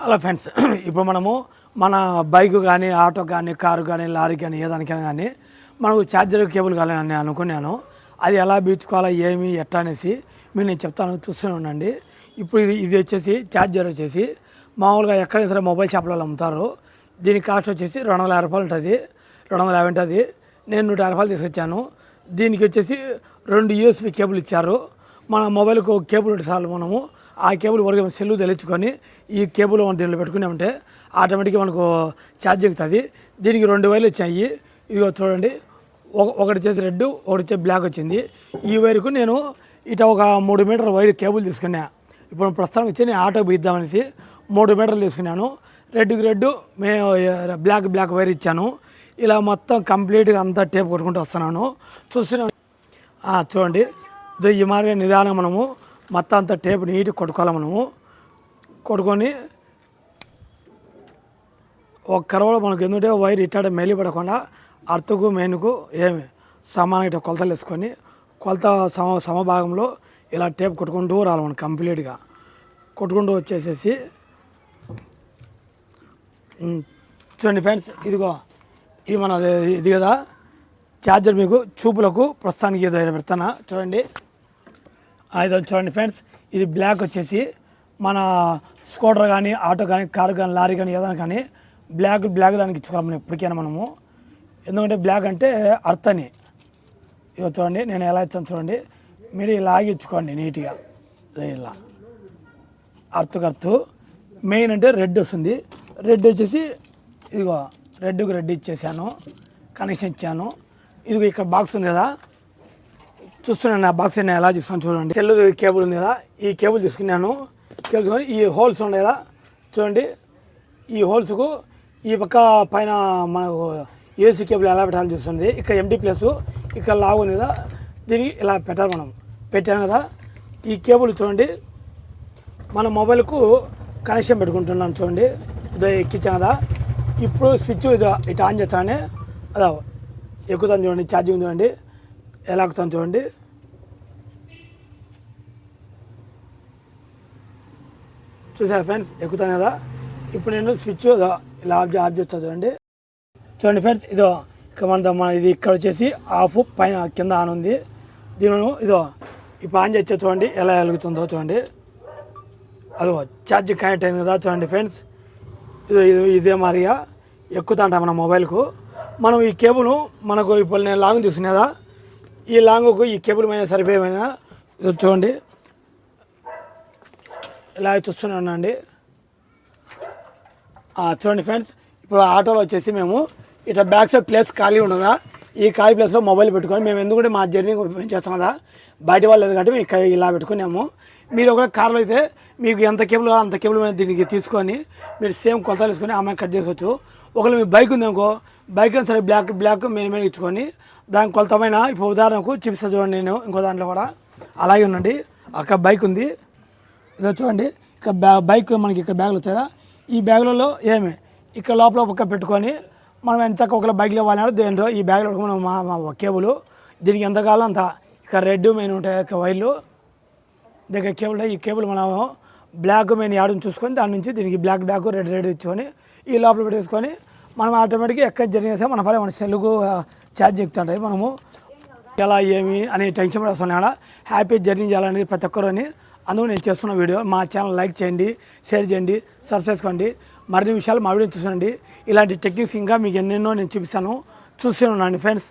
Hello friends ఇప్పుడు మనము మన బైక్ కానీ ఆటో కానీ కారు కానీ లారీ కానీ ఏదానికైనా కానీ మనకు ఛార్జర్ కేబుల్ కావాలని అనుకున్నాను. అది ఎలా బీచుకోవాలా ఏమి ఎట్లా అనేసి మీరు నేను చెప్తాను చూస్తూనే ఉండండి. ఇప్పుడు ఇది ఇది వచ్చేసి ఛార్జర్ వచ్చేసి మామూలుగా ఎక్కడైనా సరే మొబైల్ షాప్లలో అమ్ముతారు. దీని కాస్ట్ వచ్చేసి రెండు వందల యాభై రూపాయలు ఉంటుంది. రెండు వందల యాభై ఉంటుంది. నేను నూట యాభై రూపాయలు తీసుకొచ్చాను. దీనికి వచ్చేసి రెండు యూఎస్బి కేబుల్ ఇచ్చారు. మన మొబైల్కు కేబుల్ ఉంటే చాలు మనము ఆ కేబుల్ వరకు సెల్లు తెలియచుకొని ఈ కేబుల్ మనం దీనిలో పెట్టుకున్నామంటే ఆటోమేటిక్గా మనకు ఛార్జ్ ఎక్కుతుంది. దీనికి రెండు వైర్లు వచ్చాయి. ఇదిగో చూడండి. ఒక ఒకటి వచ్చేసి రెడ్ ఒకటి వచ్చేసి బ్లాక్ వచ్చింది. ఈ వైర్కు నేను ఇట ఒక మూడు మీటర్ల వైర్ కేబుల్ తీసుకున్నా. ఇప్పుడు ప్రస్తుతానికి వచ్చి నేను ఆటో బిద్దామనేసి మూడు మీటర్లు తీసుకున్నాను. రెడ్కి రెడ్ మే బ్లాక్ బ్లాక్ వైర్ ఇచ్చాను. ఇలా మొత్తం కంప్లీట్గా అంతా టేప్ కొట్టుకుంటూ వస్తున్నాను. చూస్తున్నాను చూడండి. ఈ మార్గం నిదానం మనము. మొత్తం అంతా టేప్ నీట్గా కొట్టుకోవాలి మనము కొట్టుకొని ఒక కరవలో మనకు ఎందుకంటే వైర్ ఇట్టాడ మెలి పడకుండా అర్తకు మెయిన్కు ఏమి సమానంగా ఇట్లా కొలతలు వేసుకొని కొలత సమ సమభాగంలో ఇలా టేప్ కొట్టుకుంటూ రావాలి మనం కంప్లీట్గా. కొట్టుకుంటూ వచ్చేసేసి చూడండి ఫ్రెండ్స్ ఇదిగో ఇది మన ఇది కదా ఛార్జర్ మీకు చూపులకు ప్రస్తుతానికి ఏదో పెడతానా? చూడండి. ఇదో చూడండి ఫ్రెండ్స్. ఇది బ్లాక్ వచ్చేసి మన స్కూటర్ కానీ ఆటో కానీ కారు కానీ లారీ కానీ ఏదైనా కానీ బ్లాక్ బ్లాక్ దానికి ఇచ్చుకోవాలి మనం ఎప్పటికైనా మనము. ఎందుకంటే బ్లాక్ అంటే అర్థని ఇదో చూడండి నేను ఎలా ఇచ్చాను చూడండి. మీరు ఇలాగే ఇచ్చుకోండి నీట్గా. ఇలా. అర్థకు అర్థు మెయిన్ అంటే రెడ్ వస్తుంది. రెడ్ వచ్చేసి ఇదిగో రెడ్కు రెడ్ ఇచ్చేసాను. కనెక్షన్ ఇచ్చాను. ఇదిగో ఇక్కడ బాక్స్ ఉంది కదా. చూస్తున్నాను నా బాక్స్ నేను ఎలా చూస్తాను చూడండి. సెల్ కేబుల్ ఉంది కదా ఈ కేబుల్ తీసుకున్నాను. కేబుల్ తీసుకొని ఈ హోల్స్ ఉన్నాయి కదా చూడండి. ఈ హోల్స్కు ఈ పక్క పైన మనకు ఏసీ కేబుల్ ఎలా పెట్టాలని చూస్తుంది. ఇక్కడ ఎంటీ ప్లస్ ఇక్కడ లాగు ఉంది కదా దీనికి ఇలా పెట్టాలి మనం. పెట్టాను కదా ఈ కేబుల్ చూడండి. మన మొబైల్కు కనెక్షన్ పెట్టుకుంటున్నాను చూడండి. ఇదో ఎక్కించాం కదా ఇప్పుడు స్విచ్ ఇదో ఇటు ఆన్ చేస్తానే. అదా ఎక్కుతాను చూడండి ఛార్జింగ్ చూడండి. ఎలా ఎక్కుతాను చూడండి. చూసారు ఫ్రెండ్స్ ఎక్కుతాను కదా. ఇప్పుడు నేను స్విచ్ ఇలా ఆఫ్ ఆఫ్ చేస్తాను చూడండి. చూడండి ఫ్రెండ్స్ ఇదో ఇక్కడ మన మన ఇది ఇక్కడ వచ్చేసి ఆఫ్ పైన కింద ఆన్ ఉంది. దీనిలో ఇదో ఇప్పుడు ఆన్ చేస్తే చూడండి ఎలా వెలుగుతుందో చూడండి. అదో ఛార్జ్ కనెక్ట్ అయింది కదా చూడండి ఫ్రెండ్స్. ఇదో ఇది- ఇదే మాదిరిగా ఎక్కుతాంట మన మొబైల్కు. మనం ఈ కేబుల్ మనకు ఇప్పుడు నేను లాంగ్ కదా ఈ లాంగ్కు ఈ కేబుల్ మీద సరిపోయేమైనా ఇది చూడండి. ఇలా చూస్తున్నాను అండి చూడండి ఫ్రెండ్స్ ఇప్పుడు ఆటోలో వచ్చేసి మేము ఇట్లా బ్యాక్ సైడ్ ప్లేస్ ఖాళీ ఉండదా? ఈ ఖాళీ ప్లేస్లో మొబైల్ పెట్టుకొని మేము ఎందుకంటే మా జర్నీ మేము చేస్తాం కదా? బయట వాళ్ళు లేదు కాబట్టి మేము ఇక్కడ ఇలా పెట్టుకున్నాము. మీరు ఒక కార్లో అయితే మీకు ఎంత కేబుల్ అంత కేబుల్ మీద దీనికి తీసుకొని మీరు సేమ్ కొలతలు తీసుకొని ఆమె కట్ చేసుకోవచ్చు. ఒకవేళ మీ బైక్ ఉంది అనుకో బైక్ సరే బ్లాక్ బ్లాక్ మేము మెయిన్ ఇచ్చుకొని దాని కొలతమైన ఇప్పుడు ఉదాహరణకు చిప్స్ చూడండి నేను ఇంకో దాంట్లో కూడా. అలాగే ఉండండి. అక్కడ బైక్ ఉంది. ఇదో చూడండి. ఇక్కడ బ్యా బైక్ మనకి ఇక్కడ బ్యాగులు వచ్చాయా ఈ బ్యాగులలో ఏమి? ఇక్కడ లోపల ఒక పెట్టుకొని మనం ఎంచక్క ఒక బైక్లో వాళ్ళాడు దేంట్లో ఈ బ్యాగ్లో మనం మా మా కేబుల్. దీనికి ఎంత కావాలో అంత? ఇక్కడ రెడ్ మెయిన్ ఉంటాయి ఇక వైర్లు. దగ్గర కేబుల్ ఈ కేబుల్ మనం బ్లాక్ మెయిన్ యాడని చూసుకొని దాని నుంచి దీనికి బ్లాక్ బ్లాక్ రెడ్ రెడ్ ఇచ్చుకొని ఈ లోపల పెట్టేసుకొని మనం ఆటోమేటిక్గా ఎక్కడ జర్నీ చేస్తే మన పని మన సెల్లుకు ఛార్జ్ ఎక్కుతుంటాయి మనము. ఎలా ఏమి అనే టెన్షన్ కూడా వస్తున్నాయి ఆడ. హ్యాపీ జర్నీ చేయాలనేది ప్రతి ఒక్కరు అని అందుకు నేను చేస్తున్న వీడియో మా ఛానల్ లైక్ చేయండి షేర్ చేయండి సబ్స్క్రైబ్ చేసుకోండి. మరిన్ని విషయాలు మా వీడియో చూసండి ఇలాంటి టెక్నిక్స్ ఇంకా మీకు ఎన్నెన్నో నేను చూపిస్తాను. చూస్తూనే ఉండండి ఫ్రెండ్స్